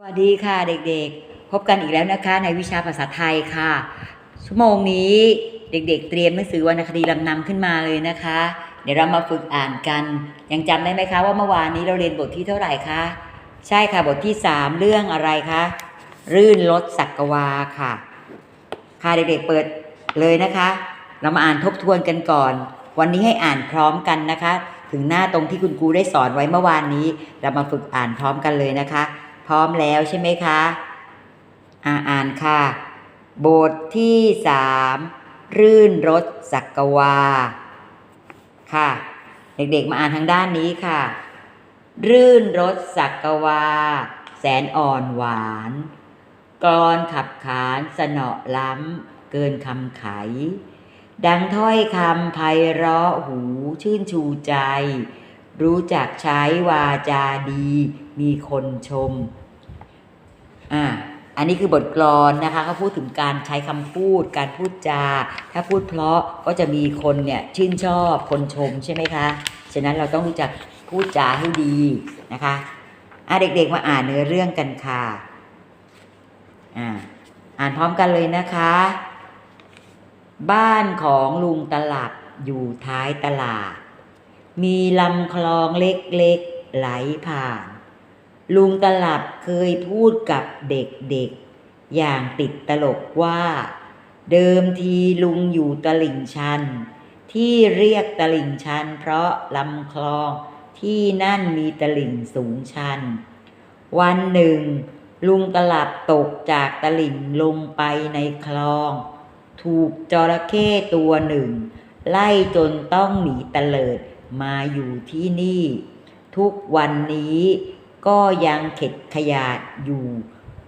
สวัสดีค่ะเด็กๆ พบกันอีกแล้วนะคะ ในวิชาภาษาไทยค่ะ ชั่วโมงนี้เด็กๆ เตรียมหนังสือวรรณคดีลำนำขึ้นมาเลยนะคะ เดี๋ยวเรามาฝึกอ่านกัน ยังจำได้ไหมคะว่าเมื่อวานนี้เราเรียนบทที่เท่าไหร่คะ ใช่ค่ะบทที่ 3 เรื่องอะไรคะ รื่นรถสักกวาค่ะ ค่ะเด็กๆเปิดเลยนะคะ เรามาอ่านทบทวนกันก่อน วันนี้ให้อ่านพร้อมกันนะคะ ถึงหน้าตรงที่คุณครูได้สอนไว้เมื่อวานนี้ เรามาฝึกอ่านพร้อมกันเลยนะคะ พร้อมแล้วใช่ไหมคะอ่าอ่านค่ะ บทที่สามรื่นรถสักวา ค่ะ เด็กๆมาอ่านทางด้านนี้ค่ะ รื่นรถสักกวา แสนอ่อนหวานกรอนขับขานสนอล้ำ เกินคำไข ดังถ้อยคำไพเราะหูชื่นชูใจ รู้จักใช้วาจาดี มีคนชม อ่าอันนี้คือบทกลอนนะคะเขาพูดถึงการใช้คำพูด การพูดจา ถ้าพูดเพราะก็จะมีคนเนี่ยชื่นชอบคนชมใช่ไหมคะฉะนั้นเราต้องรู้จักพูดจาให้ดีนะคะอะเด็กๆมาอ่านเนื้อเรื่องกันค่ะอ่าอ่านพร้อมกันเลยนะคะ บ้านของลุงตลับอยู่ท้ายตลาด มีลำคลองเล็กๆไหลผ่าน ลุงตลับเคยพูดกับเด็กๆ อย่างติดตลกว่า เดิมทีลุงอยู่ตลิ่งชัน ที่เรียกตลิ่งชัน เพราะลำคลองที่นั่นมีตลิ่งสูงชัน วันหนึ่ง ลุงตลับตกจากตลิ่งลงไปในคลอง ถูกจระเข้ตัวหนึ่ง ไล่จนต้องหนีตเตลิดมาอยู่ที่นี่ ทุกวันนี้ ก็ยังเข็ดขยาดอยู่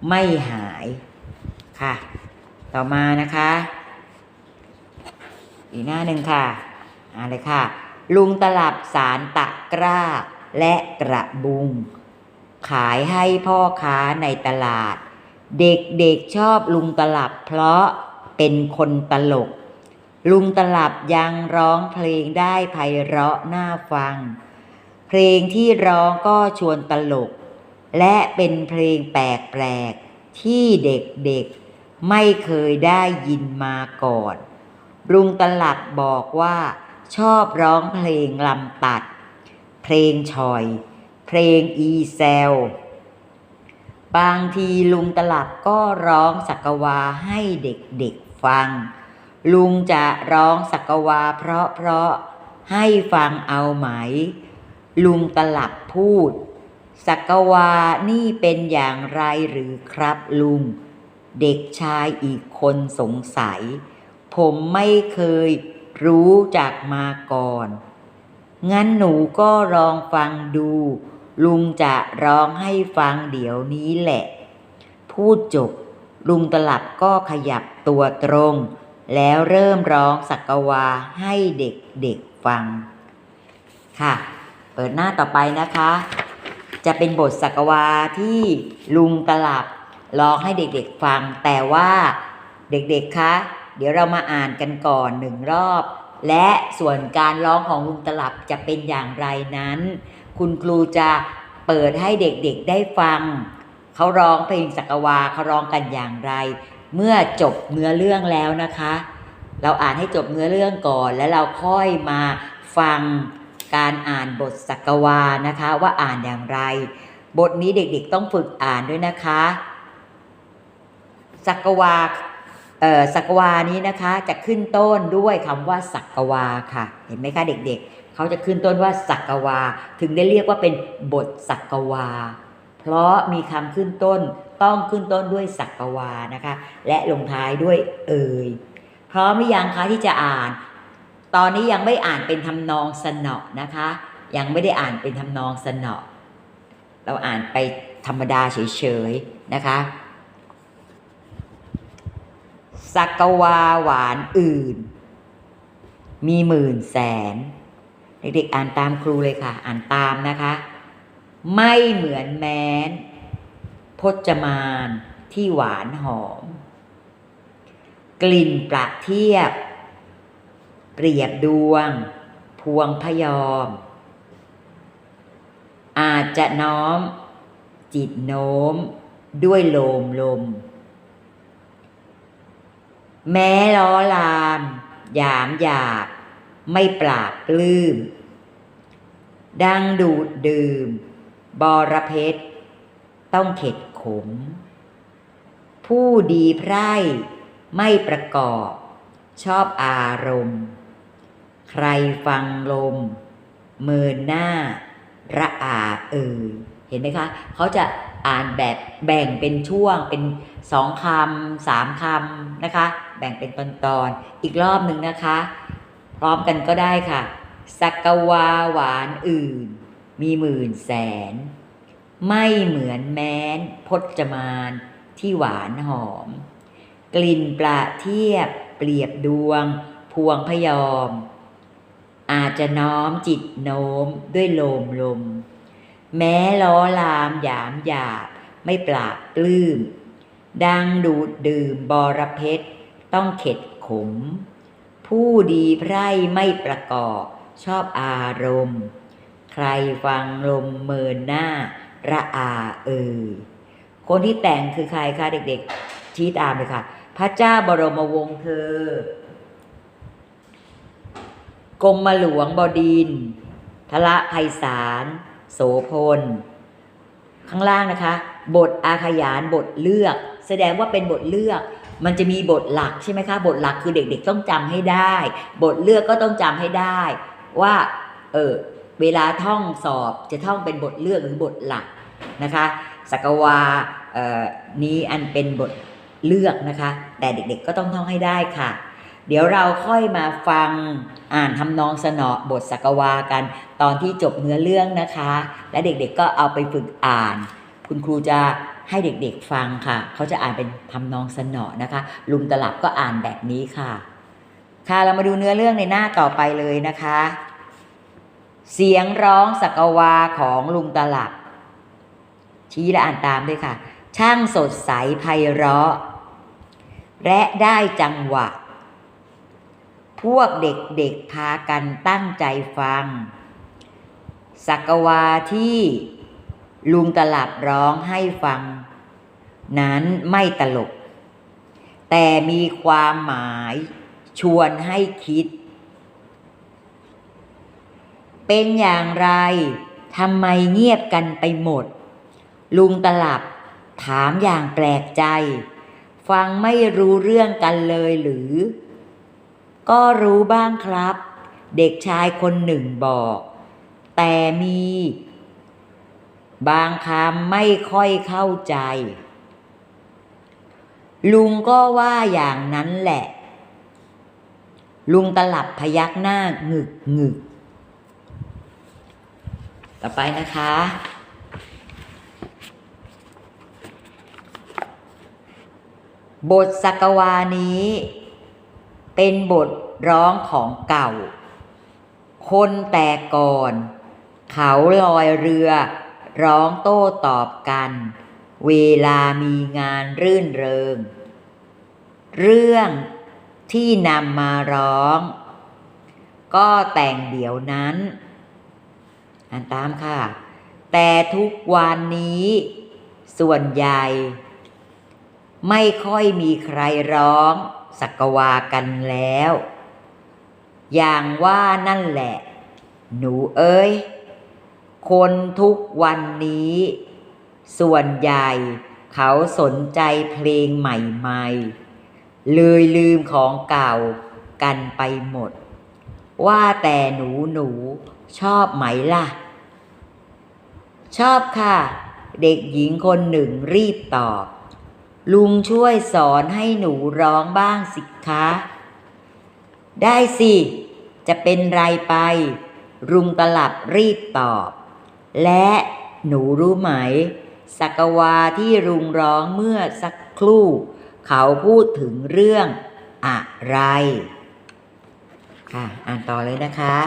ไม่หายค่ะ ต่อมานะคะ อีกหน้าหนึ่งค่ะอ่านเลยค่ะ ลุงตลับสารตะกร้าและกระบุง ขายให้พ่อค้าในตลาด เด็กๆชอบลุงตลับเพราะเป็นคนตลก ลุงตลับยังร้องเพลงได้ไพเราะน่าฟัง เพลงที่ร้องก็ชวนตลก และเป็นเพลงแปลกๆ ที่เด็กๆไม่เคยได้ยินมาก่อนลุงตลับบอกว่าชอบร้องเพลงลำตัด เพลงชอย เพลงอีเซล บางทีลุงตลับก็ร้องสักวาให้เด็กๆฟัง ลุงจะร้องสักวาเพราะๆให้ฟังเอาไหม ลุงตลับพูด สักวานี่เป็นอย่างไรหรือครับลุง เด็กชายอีกคนสงสัย ผมไม่เคยรู้จักมาก่อน งั้นหนูก็ลองฟังดู ลุงจะร้องให้ฟังเดี๋ยวนี้แหละ พูดจบ ลุงตลับก็ขยับตัวตรง แล้วเริ่มร้องสักวาให้เด็กๆฟัง ค่ะ ปิดหน้าต่อไปนะคะ จะเป็นบทสักวาที่ลุงตลับร้องให้เด็กๆฟัง แต่ว่าเด็กๆคะเดี๋ยวเรามาอ่านกันก่อนหนึ่งรอบ และส่วนการร้องของลุงตลับจะเป็นอย่างไรนั้น คุณครูจะเปิดให้เด็กๆได้ฟัง เขาร้องเพลงสักวาเขาร้องกันอย่างไร เมื่อจบเนื้อเรื่องแล้วนะคะ เราอ่านให้จบเนื้อเรื่องก่อน แล้วเราค่อยมาฟัง การอ่านบทสักวานะคะว่าอ่านอย่างไร บทนี้เด็กๆต้องฝึกอ่านด้วยนะคะสักวาเอ่อสักวานี้นะคะจะขึ้นต้นด้วยคำว่าสักวาค่ะ เห็นไหมคะเด็กๆ เขาจะขึ้นต้นว่าสักวา ถึงได้เรียกว่าเป็นบทสักวา เพราะมีคำขึ้นต้นต้องขึ้นต้นด้วยสักวานะคะ และลงท้ายด้วยเอ่ยพร้อมหรือยังคะที่จะอ่าน ตอนนี้ยังไม่อ่านเป็นทำนองสนอนะคะ ยังไม่ได้อ่านเป็นทำนองสนอเราอ่านไปธรรมดาเฉยๆนะคะสักวาหวานอื่น มีหมื่นแสน เด็กๆอ่านตามครูเลยค่ะ อ่านตามนะคะ ไม่เหมือนแม้น พจมานที่หวานหอม กลิ่นประเทียบ เปรียบดวง พวงพยอม อาจจะน้อม จิตโน้ม ด้วยโลมลม แม้ล้อลาม หยามหยาบ ไม่ปราบปลื้ม ดังดูดดื่มบอระเพชร ต้องเข็ดขม ผู้ดีไพร่ไม่ประกอบชอบอารมณ์ ใครฟังลมเมินหน้าระอาเอ่ยเห็นไหมคะเขาจะอ่านแบบแบ่งเป็นช่วงเป็นสองคำสามคำนะคะ แบ่งเป็นตอนตอนอีกรอบหนึ่งนะคะ พร้อมกันก็ได้ค่ะ สักวาหวานอื่น มีหมื่นแสน ไม่เหมือนแม้นพจมานที่หวานหอม กลิ่นประเทียบ เปรียบดวง พวงพยอม อาจจะน้อมจิตโน้มด้วยโลมลม แม้ล้อลามหยามหยาบไม่ปราบปลื้ม ดังดูดดื่มบอระเพชรต้องเข็ดขม ผู้ดีไพร่ไม่ประกอบชอบอารมณ์ ใครฟังลมเมินหน้าระอาเอ่ยคนที่แต่งคือใครคะเด็กๆชี้ตามเลยค่ะ พระเจ้าบรมวงศ์เธอ กรมหลวงบดินทละไพศาล โสพล ข้างล่างนะคะ บทอาขยานบทเลือก แสดงว่าเป็นบทเลือก มันจะมีบทหลักใช่ไหมคะ บทหลักคือเด็กๆต้องจำให้ได้ บทเลือกก็ต้องจำให้ได้ ว่าเออเวลาท่องสอบจะท่องเป็นบทเลือกหรือบทหลักนะคะสักวาเอ่อนี้อันเป็นบทเลือกนะคะ แต่เด็กๆก็ต้องท่องให้ได้ค่ะ เดี๋ยวเราค่อยมาฟังอ่านทำนองสนอบทสักวากันตอนที่จบเนื้อเรื่องนะคะ และเด็กๆก็เอาไปฝึกอ่าน คุณครูจะให้เด็กๆฟังค่ะ เขาจะอ่านเป็นทำนองสนอนะคะ ลุงตลับก็อ่านแบบนี้ค่ะ ค่ะเรามาดูเนื้อเรื่องในหน้าต่อไปเลยนะคะ เสียงร้องสักวาของลุงตลับ ชี้และอ่านตามด้วยค่ะ ช่างสดใสไพเราะ และได้จังหวะ พวกเด็กๆพากันตั้งใจฟัง สักวาที่ลุงตลับร้องให้ฟัง นั้นไม่ตลก แต่มีความหมายชวนให้คิด เป็นอย่างไรทำไมเงียบกันไปหมด ลุงตลับถามอย่างแปลกใจ ฟังไม่รู้เรื่องกันเลยหรือ ก็รู้บ้างครับ เด็กชายคนหนึ่งบอก แต่มี บางคำไม่ค่อยเข้าใจ ลุงก็ว่าอย่างนั้นแหละ ลุงตลับพยักหน้าหงึกหงึกต่อไปนะคะ บทสักวานี้ เป็นบทร้องของเก่า คนแต่ก่อน เขาลอยเรือ ร้องโต้ตอบกัน เวลามีงานรื่นเริง เรื่องที่นำมาร้อง ก็แต่งเดี๋ยวนั้นอ่านตามค่ะ แต่ทุกวันนี้ ส่วนใหญ่ ไม่ค่อยมีใครร้อง สักวากันแล้ว อย่างว่านั่นแหละ หนูเอ้ย คนทุกวันนี้ ส่วนใหญ่เขาสนใจเพลงใหม่ๆ เลยลืมของเก่ากันไปหมด ว่าแต่หนูหนูชอบไหมล่ะ ชอบค่ะ เด็กหญิงคนหนึ่งรีบตอบ ลุงช่วยสอนให้หนูร้องบ้างสิคะ ได้สิ จะเป็นไรไป รุงตลับรีบตอบ และหนูรู้ไหม สักวาที่รุงร้องเมื่อสักครู่ เขาพูดถึงเรื่องอะไร ค่ะ อ่านต่อเลยนะคะ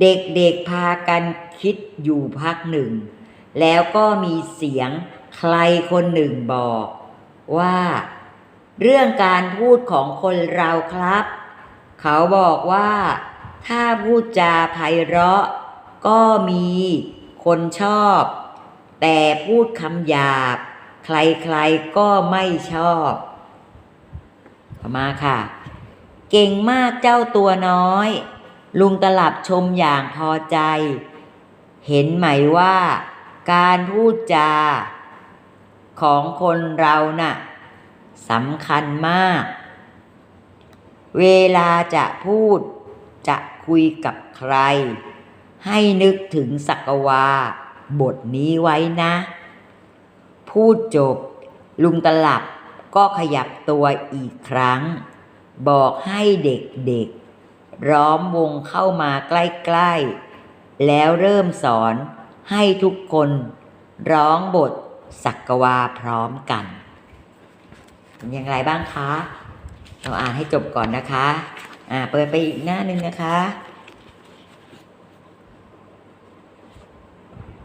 เด็กๆพากัน คิดอยู่พักหนึ่ง แล้วก็มีเสียงใครคนหนึ่งบอกว่า เรื่องการพูดของคนเราครับ เขาบอกว่า ถ้าพูดจาไพเราะ ก็มีคนชอบ แต่พูดคำหยาบ ใครๆก็ไม่ชอบมาค่ะ เก่งมากเจ้าตัวน้อย ลุงตลับชมอย่างพอใจ เห็นไหมว่าการพูดจาของคนเราน่ะสำคัญมาก เวลาจะพูดจะคุยกับใคร ให้นึกถึงสักวา บทนี้ไว้นะ พูดจบ ลุงตลับก็ขยับตัวอีกครั้ง บอกให้เด็กๆร้อมวงเข้ามาใกล้ ๆ แล้วเริ่มสอนให้ทุกคนร้องบทสักวาพร้อมกันเป็นอย่างไรบ้างคะ เราอ่านให้จบก่อนนะคะ อ่า เปิดไปอีกหน้าหนึ่งนะคะ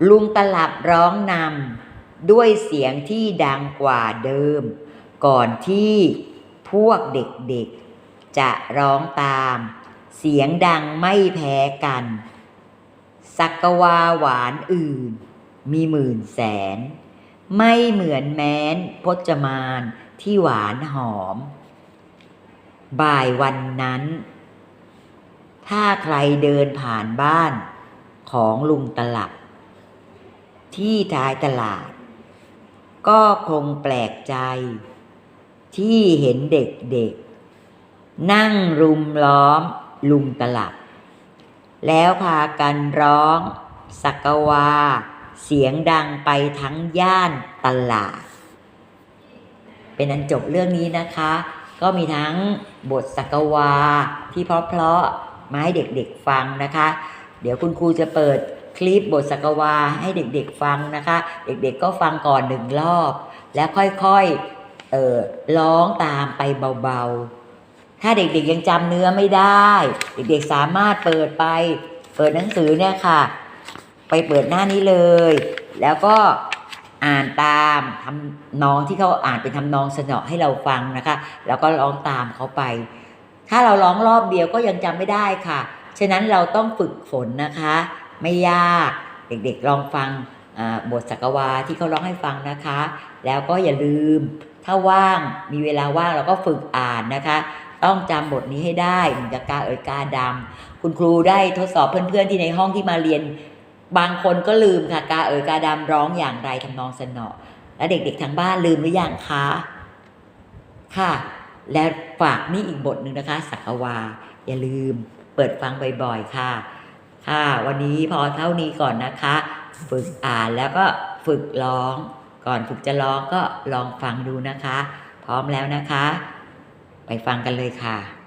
ลุงตลับร้องนำด้วยเสียงที่ดังกว่าเดิม ก่อนที่พวกเด็กๆ จะร้องตาม เสียงดังไม่แพ้กัน สักวาหวานอื่น มีหมื่นแสน ไม่เหมือนแม้นพจมานที่หวานหอม บ่ายวันนั้น ถ้าใครเดินผ่านบ้านของลุงตลับ ที่ท้ายตลาด ก็คงแปลกใจ ที่เห็นเด็กๆ นั่งรุมล้อมลุงตลับ แล้วพากันร้อง สักวา เสียงดังไปทั้งย่านตลาด เป็นอันจบเรื่องนี้นะคะ ก็มีทั้งบทสักวาที่เพราะๆมาให้เด็กๆฟังนะคะ เดี๋ยวคุณครูจะเปิดคลิปบทสักวาให้เด็กๆฟังนะคะ เด็กๆก็ฟังก่อนหนึ่งรอบ แล้วค่อยๆเออร้องตามไปเบาๆ ถ้าเด็กๆยังจำเนื้อไม่ได้ เด็กๆสามารถเปิดไป เปิดหนังสือเนี่ยค่ะ ไปเปิดหน้านี้เลย แล้วก็อ่านตามทำนองที่เขาอ่านเป็นทำนองเสนอให้เราฟังนะคะ แล้วก็ร้องตามเขาไป ถ้าเราร้องรอบเดียวก็ยังจำไม่ได้ค่ะ ฉะนั้นเราต้องฝึกฝนนะคะ ไม่ยากเด็กๆลองฟังบทสักวาที่เขาร้องให้ฟังนะคะ แล้วก็อย่าลืมถ้าว่างมีเวลาว่างเราก็ฝึกอ่านนะคะ ต้องจำบทนี้ให้ได้เหมือนกับกาเอ๋ยกาดำคุณครูได้ทดสอบเพื่อนๆที่ในห้องที่มาเรียน บางคนก็ลืมค่ะกาเอ๋ยกาดำร้องอย่างไรทำนองสนอแล้วเด็กๆทางบ้านลืมหรือยังคะค่ะ แล้วฝากนี่อีกบทหนึ่งนะคะ สักวา อย่าลืมเปิดฟังบ่อยๆค่ะ ค่ะ วันนี้พอเท่านี้ก่อนนะคะ ฝึกอ่านแล้วก็ฝึกร้อง ก่อนฝึกจะร้องก็ลองฟังดูนะคะ พร้อมแล้วนะคะ ไปฟังกันเลยค่ะ